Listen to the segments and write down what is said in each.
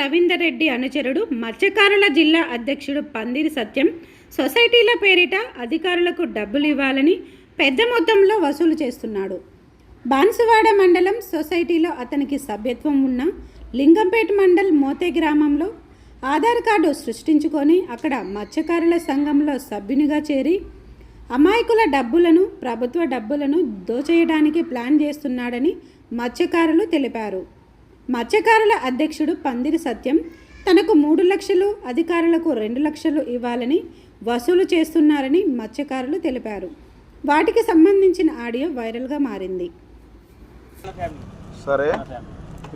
రవీందర్ రెడ్డి అనుచరుడు మత్స్యకారుల జిల్లా అధ్యక్షుడు పందిరి సత్యం. సొసైటీల పేరిట అధికారులకు డబ్బులు ఇవ్వాలని పెద్ద మొత్తంలో వసూలు చేస్తున్నాడు. బాన్సువాడ మండలం సొసైటీలో అతనికి సభ్యత్వం ఉన్న లింగంపేట మండల్ మోతే గ్రామంలో ఆధార్ కార్డు సృష్టించుకొని అక్కడ మత్స్యకారుల సంఘంలో సభ్యునిగా చేరి అమాయకుల డబ్బులను ప్రభుత్వ డబ్బులను దోచేయడానికి ప్లాన్ చేస్తున్నాడని మత్స్యకారులు తెలిపారు. మత్స్యకారుల అధ్యక్షుడు పందిరి సత్యం తనకు మూడు లక్షలు అధికారులకు రెండు లక్షలు ఇవ్వాలని వసూలు చేస్తున్నారని మత్స్యకారులు తెలిపారు. వాటికి సంబంధించిన ఆడియో వైరల్గా మారింది. సరే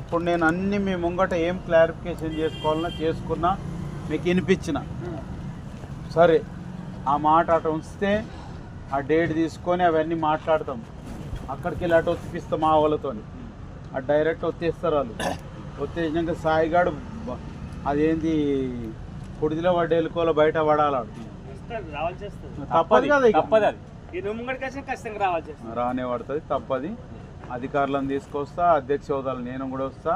ఇప్పుడు నేను అన్ని మీ ముంగట ఏం క్లారిఫికేషన్ చేసుకోవాలన్నా చేసుకున్నా మీకు వినిపించిన. సరే ఆ మాట అటు ఉంచితే ఆ డేట్ తీసుకొని అవన్నీ మాట్లాడతాం. అక్కడికి వెళ్ళి అటు ఒప్పిస్తాం మా వాళ్ళతో ఆ డైరెక్ట్ వచ్చేస్తారు వాళ్ళు. వచ్చేసినాక సాయిగాడు అదేంది కుడిదిలో పడ్డ ఎలుకోలో బయట వస్తుంది తప్పదు కదా. తప్పదు అది. రానే పడుతుంది తప్పది. అధికారులను తీసుకొస్తా అధ్యక్ష హోదాలు నేను కూడా వస్తా.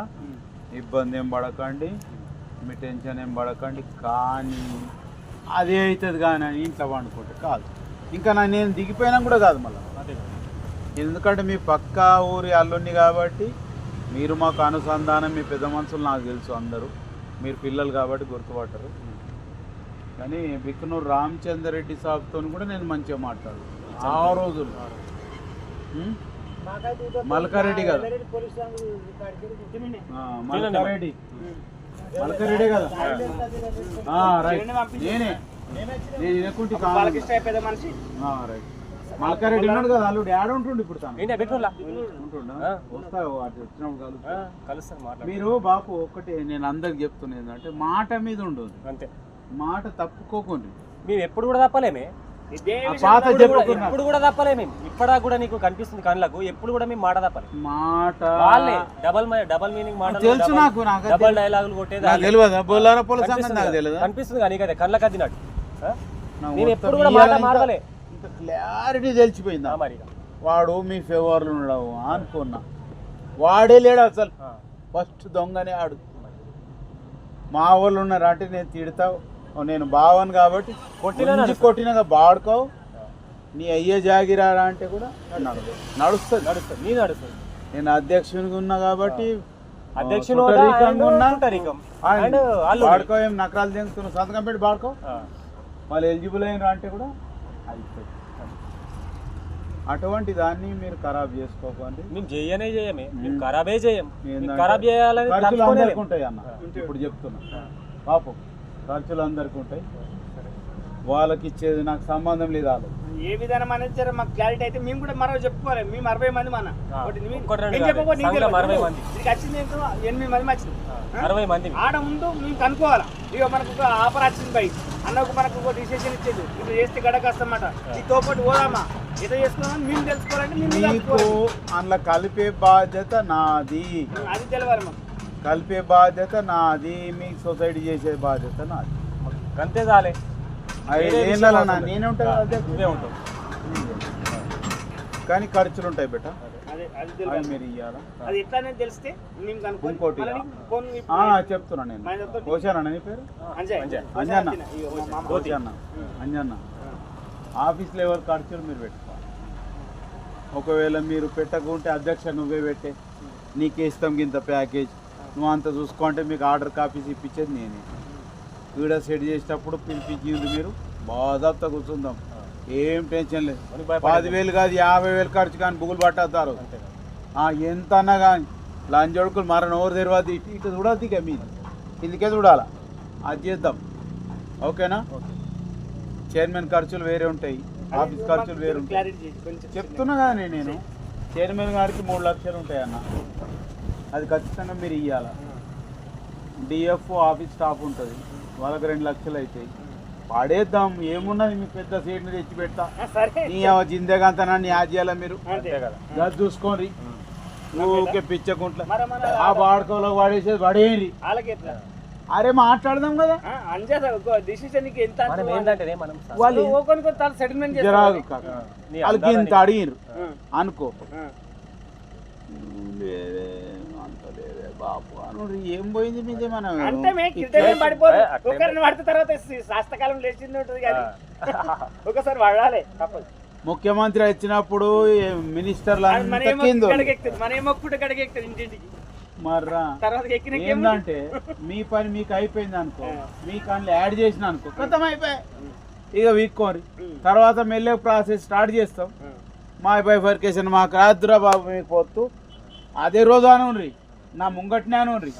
ఇబ్బంది ఏం పడకండి మీ టెన్షన్ ఏం పడకండి కానీ అదే అవుతుంది కానీ ఇంట్లో వండుకుంటే కాదు. ఇంకా నా నేను దిగిపోయినా కూడా కాదు మళ్ళీ. ఎందుకంటే మీ పక్క ఊరి అల్లుని కాబట్టి మీరు మాకు అనుసంధానం మీ పెద్ద మనుషులు నాకు తెలుసు అందరూ. మీరు పిల్లలు కాబట్టి గుర్తుపట్టరు. కానీ బిక్కునూరు రామచంద్ర రెడ్డి సాబ్తో కూడా నేను మంచిగా మాట్లాడు ఆ రోజులు? మల్కారెడ్డి కదా? మల్కారెడ్డి. మల్కారెడ్డి కదా? రైట్. నేనే. నేను వినకుంటే రైట్. మల్కారెడ్డి ఉన్నాడు కదా ఉంటుండు ఇప్పుడు తాను? ఏంటి పెట్రోలా? ఉంటుండా? ఆ. వస్తా అటు వచ్చినప్పుడు మీరు బాపు ఒకటి నేను అందరికి చెప్తున్నా ఏంటంటే మాట మీద ఉండదు అంతే. మాట తప్పుకోకండి. మేము ఎప్పుడు కూడా తప్పలేమే. ఎప్పుడు కూడా- చెప్పుకున్నా. ఎప్పుడు కూడా తప్పలే మేము. కూడా నీకు కనిపిస్తుంది కళ్ళకు ఎప్పుడు కూడా మేము మాట తప్పలే. మాట వాళ్ళే. డబల్ డబల్ మీనింగ్ మాట తెలుసు నాకు నాకు డబల్ డైలాగులు కొట్టేది కనిపిస్తుంది నాకు కదా, తెలియదా కనిపిస్తుంది కానీ నీకైతే కళ్ళకి అద్దినట్టు? నాకు మేము ఎప్పుడు కూడా మాట ఇంకా క్లారిటీ తెలిసిపోయిందా మరి. వాడు మీ ఫేవర్లు ఉండవు అనుకున్నా. వాడే లేడు అసలు. ఫస్ట్ దొంగనే ఆడు. మా వాళ్ళు ఉన్నారు అంటే నేను తిడతా ఓ నేను బావను కాబట్టి కొట్టినా. కొట్టినాక బాడుకోవు. నీ అయ్యే జాగిరారా అంటే కూడా నడుస్తుంది. నడుస్తుంది. నీ నడుస్తుంది. నేను అధ్యక్షునిగా ఉన్నా కాబట్టి. బాడుకో ఏం నకరాలు తింటున్నావు సంతకం పెట్టి బాడుకో. వాళ్ళు ఎలిజిబుల్ అయినరా అంటే కూడా అయిపోయింది అటువంటి దాన్ని మీరు ఖరాబ్ చేసుకోకండి. మేము చేయనే చేయమే మేము. ఖరాబే చేయం ఖరాబ్ చేయాలని ఖర్చులు అందరికి. ఉంటాయి అన్న. ఇప్పుడు చెప్తున్నా. పాపం ఖర్చులు అందరికి ఉంటాయి. వాళ్ళకి ఇచ్చేది నాకు సంబంధం లేదు వాళ్ళు ఏ విధానం అనేది జర మాకు క్లారిటీ అయితే మేము కూడా మరో చెప్పుకోవాలి. మేము అరవై మంది మన? వచ్చింది ఏంటో ఎనిమిది మంది వచ్చింది. అరవై మంది. ఆడ ముందు మేము కనుక్కోవాలి? ఇక మనకు ఒక ఆఫర్ వచ్చింది బై. అన్నకు మనకు ఒక డిసిషన్ ఇచ్చేది. ఇట్లా చేస్తే గడ కష్టమాట నీతో పాటు పోదామా? నీకు తెలుసుకోవాలి. అందులో కలిపే బాధ్యత నాది. మాకు. కలిపే బాధ్యత నాది. మీ సొసైటీ చేసే బాధ్యత నాది. అంతే చాలే. నేనే ఉంటాను అదే. నువ్వే ఉంటావు. కానీ ఖర్చులు ఉంటాయి బెట? ఇంకోటి చెప్తున్నా నేను. కోశానా నీ పేరు. అంజన్న అంజన్న ఆఫీస్ లెవెల్ ఖర్చులు మీరు పెట్టుకోవాలి ఒకవేళ మీరు పెట్టకుంటే అధ్యక్ష నువ్వే పెట్టే. నీకే ఇస్తాం ఇంత ప్యాకేజ్. నువ్వు అంత చూసుకుంటే మీకు ఆర్డర్ కాపీస్ ఇప్పించేది నేనే. వీడియో సెట్ చేసేటప్పుడు పిలిపించింది మీరు. బాధాప్తా కూర్చుందాం. ఏం టెన్షన్ లేదు. పదివేలు కాదు యాభై వేలు ఖర్చు కానీ బుగులు పట్టేస్తారు ఎంత అన్నా కానీ లంచొడుకులు మరణ ఓరు తెరవద్దు. ఇటు ఇటు చూడద్దు ఇక మీది. కిందికే చూడాలా. అది చేద్దాం. ఓకేనా? ఓకే. చైర్మన్ ఖర్చులు వేరే ఉంటాయి. ఆఫీస్ ఖర్చులు వేరే చెప్తున్నా. కానీ నేను చైర్మన్ గారికి మూడు లక్షలు ఉంటాయి అన్న అది ఖచ్చితంగా మీరు ఇవ్వాలి డిఎఫ్ ఆఫీస్ స్టాఫ్ ఉంటుంది. వాళ్ళకి రెండు లక్షలు అవుతాయి పడేద్దాం ఏమున్నది మీ పెద్ద సీట్ని తెచ్చి పెడతా. నీ జిందేగంతా నన్ను యాడ్ చేయాలా మీరు? కదా. అది చూసుకోండి. ఊకే పిచ్చకుంట్ల. మరి మన ఆ వాడుకోలో వాడేసేది పడేయండి అరే మాట్లాడదాం కదా. డిసిషన్ ఎంత వాళ్ళు సెటిల్మెంట్ వాళ్ళకి ఇంత అడిగిరు అనుకో. ఆ. లేదే అంత లేదే బాపు అనుడు ఏం పోయింది మీదే మనం? అంటే మే కింద పడిపోదు. ఒకరిని పడితే తర్వాత శాస్త్రకాలం లేచింది ఉంటుంది కానీ ఒకసారి వాడాలి తప్పదు. ముఖ్యమంత్రి వచ్చినప్పుడు మినిస్టర్లు అంతా ఏమో కింద మన ఏమో కూడా గడకెక్కుతుంది ఇంటింటికి. మర్రా. ఏందంటే మీ పని మీకు అయిపోయింది అనుకో మీ కళ్ళు యాడ్ చేసిన అనుకో ఖతం అయిపోయి. ఇక వీక్కోరి తర్వాత మెల్లె ప్రాసెస్ స్టార్ట్ చేస్తాం. మా బైఫర్కేషన్ మాకు రాదురా బాబు మీకు పొత్తు. అదే రోజు అనుండ్రి. నా ముంగట్నే అనుండ్రి.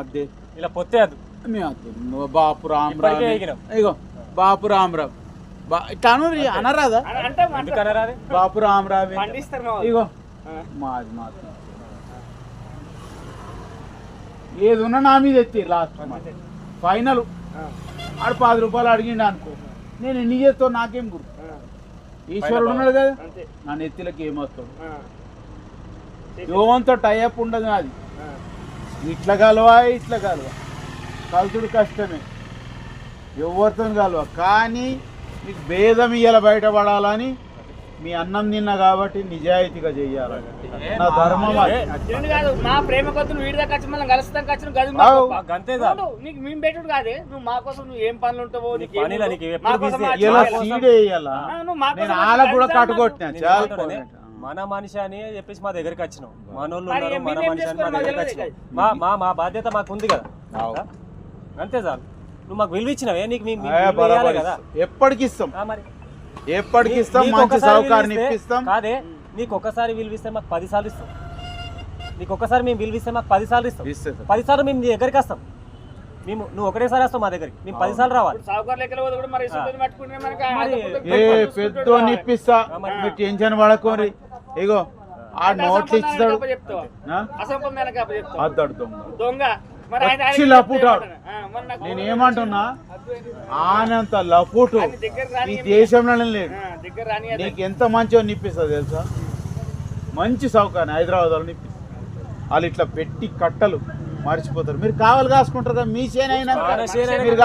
అదే. ఇలా పొత్తే అది. మీ అద్దు నువ్వు బాపు రామ్ రామ్. ఇగో బాపు రామ్ రామ్. బా ఇట్లా అనుర్రి అనరాదా? బాపు రామ్ రామ్. ఇగో. మాది మాది. ఏది ఉన్నా నా మీద ఎత్తి లాస్ట్ ఫైనల్. ఆడు పది రూపాయలు అడిగిండు అనుకో. నేను ఎన్ని చేస్తావు నాకేం గుర్తు. ఈశ్వరుడు ఉన్నాడు కదా. నా నెత్తిలకి ఏమొస్తాడు. యోవంతో టైఅప్ ఉండదు నాది. ఇట్లా కలవా ఇట్లా కలవా. కలుతుడు కష్టమే. ఎవరితో కలవ. కానీ మీకు భేదం ఇయ్యాల బయటపడాలని మీ అన్నం తిన్నా కాబట్టి నిజాయితీగా చెయ్యాలి. నా ధర్మం అది. ఏంటి కాదు మా ప్రేమ కొద్ది వీడి దాకా వచ్చి మనం కలుస్తాం నీకు మేము పెట్టుడు కాదే. నువ్వు మా కోసం నువ్వు ఏం పనులు ఉంటావో నీకు నేను కూడా కట్టుకొట్టినా చాలా. మన మనిషి అని చెప్పేసి మా దగ్గరికి వచ్చినాం. మనోళ్ళు ఉన్నారు మన మనిషి అని మా దగ్గరికి వచ్చినాం. మా మా మా బాధ్యత మాకు ఉంది కదా. అంతే చాలు నువ్వు మాకు విలువ ఇచ్చినవే నీకు కదా. ఎప్పటికి ఇస్తాం. ఆ, మరి. ఎప్పటికి ఇస్తాం? నీకు మంచి సౌకర్యం ఇప్పిస్తాం. కాదే నీకు ఒక్కసారి విలువిస్తే మాకు పది సార్లు ఇస్తాం. నీకు ఒక్కసారి మేము విలువిస్తే మాకు పది సార్లు ఇస్తాం. ఇస్తే సార్. పది సార్లు మేము నీ దగ్గరికి వస్తాం. మేము నువ్వు ఒకటేసారి వస్తావు మా దగ్గరికి. మేము పది సార్లు రావాలి ఏ పెద్ద మరి. మీరు టెన్షన్ పడకోరి. ఇగో ఆ నోట్లు ఇస్తాడు. దొంగ? వచ్చి లపుటాడు. నేను ఏమంటున్నా? ఆనంత లపుటు ఈ దేశంలోనే లేడు. నీకు ఎంత మంచిగా నిప్పిస్తుంది తెలుసా? మంచి సౌకర్యం హైదరాబాద్లో నిప్పిస్తుంది వాళ్ళు ఇట్లా పెట్టి కట్టలు మర్చిపోతారు. మీరు కావాలి కాసుకుంటారు కదా మీ చేను అయినా మీరు.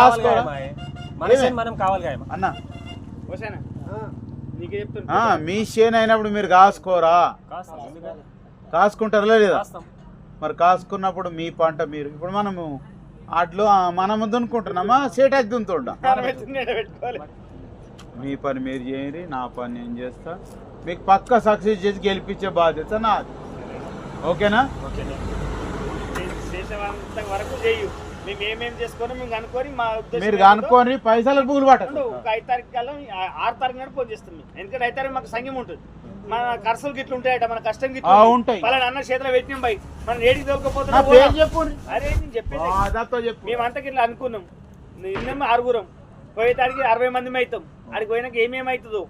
అన్న. ఓసేనా? నీకే చెప్తున్నా. ఆ, మీ చేను అయినప్పుడు మీరు కాసుకోరా? కాసుకుంటారా లేదా. మరి కాసుకున్నప్పుడు మీ పంట మీరు. ఇప్పుడు మనము అట్లు మనము దున్నుకుంటున్నామా? సేటాకి దున్నుతుంటాం మీ పని మీరు చేయండి నా పని నేను చేస్తా. మీకు పక్క సక్సెస్ చేసి గెలిపించే బాధ్యత నాది. ఓకేనా? ఓకే వరకు చేయు. మేము ఏమేం చేసుకొని మేము అనుకొని మా మీరు అనుకోని పైసలకు బుగులు పట్టదు ఉండు, ఒక ఐదు తారీఖు కల్లా ఆరు తారీఖు నాడు ఫోన్ చేస్తాం మేము. ఎందుకంటే ఐదు తారీఖు మాకు సంఘం ఉంటుంది. మన ఖర్చులు గిట్లు ఉంటాయట మన కష్టం గిట్లు. ఉంటాయి. పలానా అన్న చేతిలో పెట్టినాం బై. మనం ఏడికి దొరకపోతున్నా చెప్పు. అరే నేను చెప్పేది మేమంతా ఇట్లా అనుకున్నాం. నిన్నేమో ఆరుగురం. పోయే తాడికి అరవై మంది అవుతాం ఆడికి పోయినాక ఏమేమి అవుతుందో?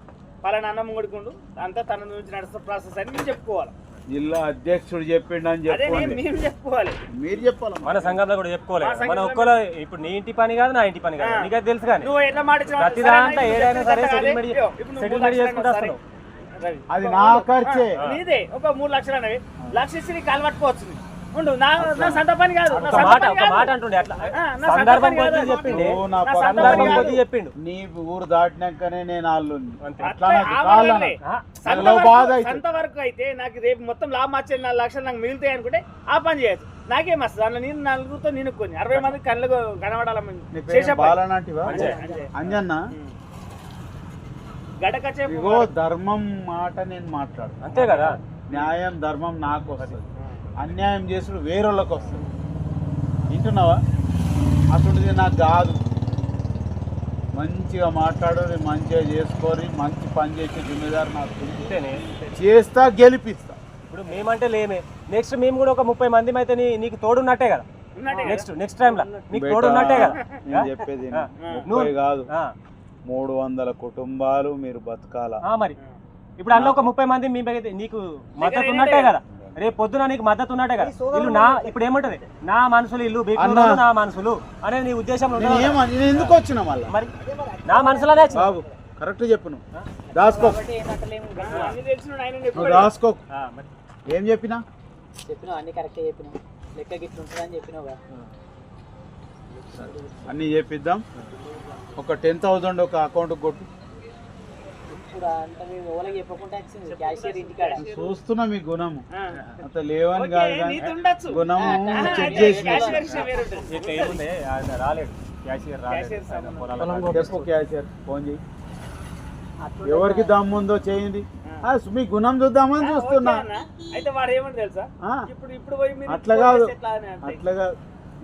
పలానా అన్నం కొడుకుండు అంతా తన నుంచి నడుస్తున్న ప్రాసెస్ అని మేము చెప్పుకోవాలి. జిల్లా అధ్యక్షుడు చెప్పిండు అని చెప్పండి. మేము చెప్పుకోవాలి. మీరు చెప్పాలి మన సంఘంలో కూడా సంఘంలో మన ఒక్కలో ఇప్పుడు నీ ఇంటి పని కాదు నా ఇంటి పని కాదు. ఆ. నీకైతే తెలుసు కానీ. నువ్వు ఎట్లా మాట ఇచ్చినావు? ప్రతి సరే దాంట్లో ఏదైనా సరే సెటిల్మెంట్ సెటిల్మెంట్ చేసుకుంటూ అది ఒక నా మూడు- ఖర్చే. నీదే. ఒక మూడు లక్షలు అనేవి లక్ష ఇచ్చి నీకు కాలు పట్టుకోవచ్చు. నువ్వు. ఉండు నా నా సొంత పని కాదు నా ఒక సొంత మాట ఒక. మాట అంటుండే అట్లా. ఆ, నా సొంత సందర్భం పని కాదు. కొద్దీ చెప్పిండు. ఓ, నా సందర్భం కొద్దీ కాదు. చెప్పిండు. నీ ఊరు దాటినాకనే నేను వాళ్ళు. అట్లా నాకు ఆ కాళ్ళ సంత వరకు- బాధ అయితే. సంత వరకు అయితే నాకు రేపు మొత్తం లాభం వచ్చే నాలుగు లక్షలు నాకు మిగులుతాయి అనుకుంటే ఆ పని చేయొచ్చు. నాకేం వస్తుంది? అందులో నేను నలుగురితో నేను కొన్ని. అరవై మంది కళ్ళు కనబడాలి నీ చేసే పేరు పని. బాలనాటివా? అంతే, అంతే. అంజన్న? గడకచ్చే ఇగో ధర్మం మాట నేను మాట్లాడు అంతే కదా. న్యాయం ధర్మం నాకు వస్తుంది అన్యాయం చేసుడు వేరొళ్ళకి వస్తుంది. వింటున్నావా? అటువంటిది నాకు కాదు. మంచిగా మాట్లాడు మంచిగా చేసుకొని మంచి పని చేసే జిమ్మేదారు నాకు. అంతేనే చేస్తా గెలిపిస్తా. ఇప్పుడు మేమంటే లేమే. నెక్స్ట్ మేము కూడా ఒక ముప్పై మంది అయితే నీ నీకు తోడున్నట్టే కదా. నెక్స్ట్ నెక్స్ట్ టైంలో నీకు తోడున్నట్టే కదా? నేను చెప్పేది. ముప్పై కాదు. మూడు వందల కుటుంబాలు మీరు బతకాల? ఆ మరి. ఇప్పుడు అందులో ఒక ముప్పై మంది మీ అయితే నీకు మద్దతు ఉన్నట్టే కదా? రేపు పొద్దున నీకు మద్దతు ఉన్నట్టే కదా. ఇల్లు నా ఇప్పుడు ఏముంటది? నా మనుషులు ఇల్లు. నా మనుషులు అనేది నీ నేను ఎందుకు వచ్చిన మళ్ళా? మరి నా మనసులోనే వచ్చింది. బాబు కరెక్ట్ చెప్పు నువ్వు. దాసుకో. దాసుకో. ఆ, మరి. ఏం చెప్పినా? చెప్పినావు అన్ని కరెక్టే చెప్పినావు. లెక్క గిట్ల ఉంటుందని చెప్పినావు అన్నీ చేపిద్దాం ఒక టెన్ థౌజండ్ ఒక అకౌంట్ కొట్టు. ఇప్పుడు అంత మీరు ఓలకి చెప్పకుండా వచ్చింది క్యాషియర్ ఇంటికాడ. చూస్తున్నా మీ గుణము ఆ. అంత లేవని కాదు కానీ. గుణము చెక్ చేసిన క్యాషియర్. ఇట్లా ఆయన రాలేడు. చెప్పు ఫోన్ చేయి. ఎవరికి దమ్ముందో చేయండి. ఆ, మీ గుణం చూద్దామని చూస్తున్నా. ఓకే అన్న. అయితే వాడు ఏమని తెలుసా? ఆ, ఇప్పుడు ఇప్పుడు పోయి మీరు అట్లా కాదు. అట్లా కాదు.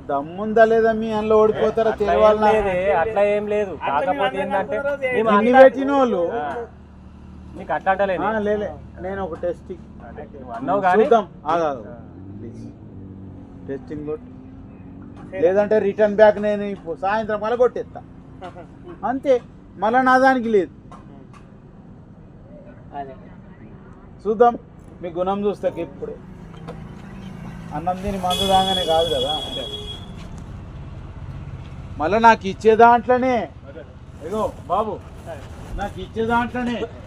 దమ్ముందా లేదా మీ అందులో ఓడిపోతారా తెలియాలి అట్లా ఏం లేదు. కాకపోతే ఏంటంటే పెట్టిన వాళ్ళు. నీకు అట్లా అంటలేదు? ఆ, లేలే నేను ఒక టెస్టింగ్ నువ్వు అన్నావు కానీ? టెస్టింగ్ కొట్టు. లేదంటే రిటర్న్ బ్యాక్ నేను ఇప్పుడు సాయంత్రం మళ్ళీ కొట్టేస్తా అంతే. మళ్ళీ నా దానికి లేదు. అదే. చూద్దాం. మీ గుణం చూస్తాక ఇప్పుడే. అన్నం తిని మందు దాగానే కాదు కదా. మళ్ళీ నాకు ఇచ్చే దాంట్లోనే. ఇగో బాబు. నాకు ఇచ్చే దాంట్లోనే.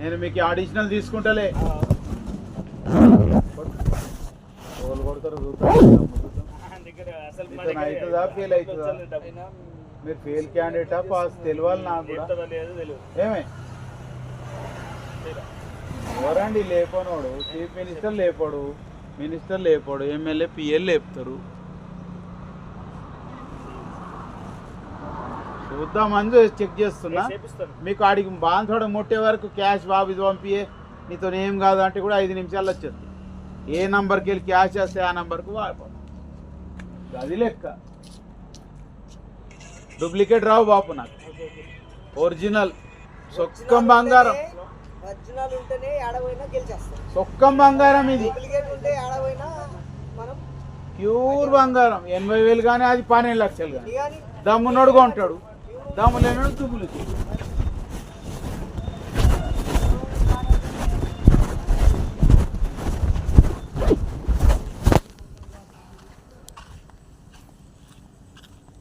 నేను మీకు అడిషనల్ తీసుకుంటలే. అవుతుందా ఫెయిల్ అవుతుందా. మీరు ఫెయిల్ క్యాండిడేటా పాస్ తెలియాలి నాకు. ఏమే? ఎవరండి లేపనోడు? చీఫ్ మినిస్టర్ లేపాడు మినిస్టర్ లేపాడు ఎమ్మెల్యే పిఎల్ లేపుతారు. చూద్దామని చూ- చెక్ చేస్తున్నా. మీకు ఆడికి బాన్సోడ ముట్టే వరకు క్యాష్ బాబు ఇది పంపియే. నీతో ఏం కాదు అంటే కూడా ఐదు నిమిషాలు వచ్చేది. ఏ నంబర్కి వెళ్ళి క్యాష్ వేస్తే ఆ నంబర్కు వాడిపోతాం అది లెక్క. డూప్లికేట్ రావు బాపు నాకు. ఒరిజినల్. సొక్కం బంగారం. ఒరిజినల్ ఉంటేనే ఆడపోయినా గెలిచేస్తాం. సొక్కం బంగారం ఇది. డూప్లికేట్ ఉంటే ఆడపోయినా మనం ప్యూర్ బంగారం. ఎనభై వేలు కానీ అది పన్నెండు లక్షలు కానీ. కానీ దమ్మునోడు দাম হলে তুই বলেছিস